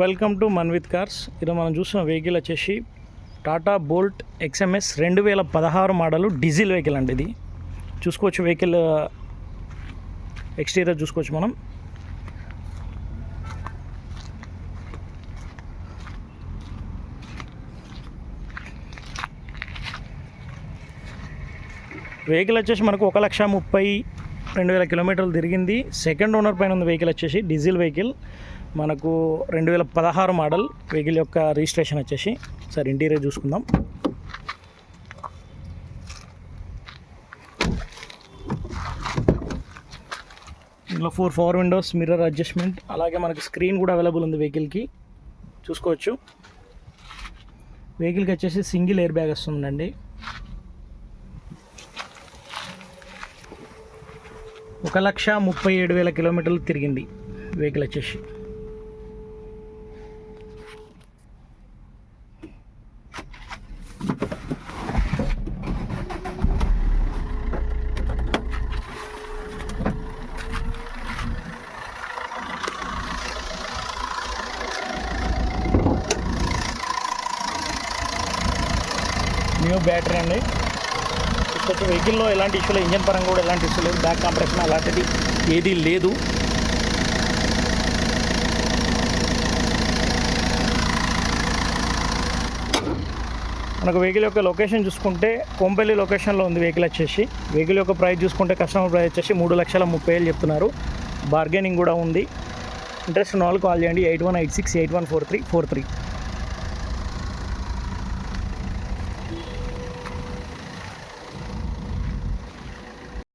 Welcome to Manvith cars ఇది మనం చూసిన వెహికల్ వచ్చేసి టాటా బోల్ట్ ఎక్స్ఎంఎస్ రెండు వేల పదహారు మోడలు డీజిల్ వెహికల్ అండి ఇది. చూసుకోవచ్చు వెహికల్ ఎక్స్టీరియర్ uh, చూసుకోవచ్చు మనం. వెహికల్ వచ్చేసి మనకు ఒక లక్ష ముప్పై రెండు వేల కిలోమీటర్లు తిరిగింది. సెకండ్ ఓనర్ పైన ఉంది వెహికల్ వచ్చేసి డీజిల్ వెహికల్ మనకు రెండు వేల పదహారు మోడల్ వెహికల్ యొక్క రిజిస్ట్రేషన్ వచ్చేసి సార్ ఇంటీరియర్ చూసుకుందాం. ఇందులో four four windows mirror adjustment అలాగే మనకి స్క్రీన్ కూడా అవైలబుల్ ఉంది వెహికల్కి. చూసుకోవచ్చు. వెహికల్కి వచ్చేసి సింగిల్ ఎయిర్ బ్యాగ్ వస్తుందండి. ఒక లక్ష ముప్పై ఏడు వేల కిలోమీటర్లు తిరిగింది వెహికల్ వచ్చేసి. న్యూ బ్యాటరీ అండి. వచ్చి వెహికల్లో ఎలాంటి ఇష్యూ లేదు ఇంజన్ పరంగా కూడా ఎలాంటి ఇష్యూ లేదు బ్యాక్ కాంప్రెషన్ అలాంటిది ఏదీ లేదు. మనకు వెహికల్ యొక్క లొకేషన్ చూసుకుంటే కొంపల్లి లొకేషన్లో ఉంది వెహికల్ వచ్చేసి. వెహికల్ యొక్క ప్రైస్ చూసుకుంటే కస్టమర్ ప్రైస్ వచ్చేసి మూడు లక్షల ముప్పై వేలు చెప్తున్నారు. బార్గెనింగ్ కూడా ఉంది. ఇంట్రెస్ట్ ఉన్న వాళ్ళు కాల్ చేయండి. Eight one eight six eight one four three four three.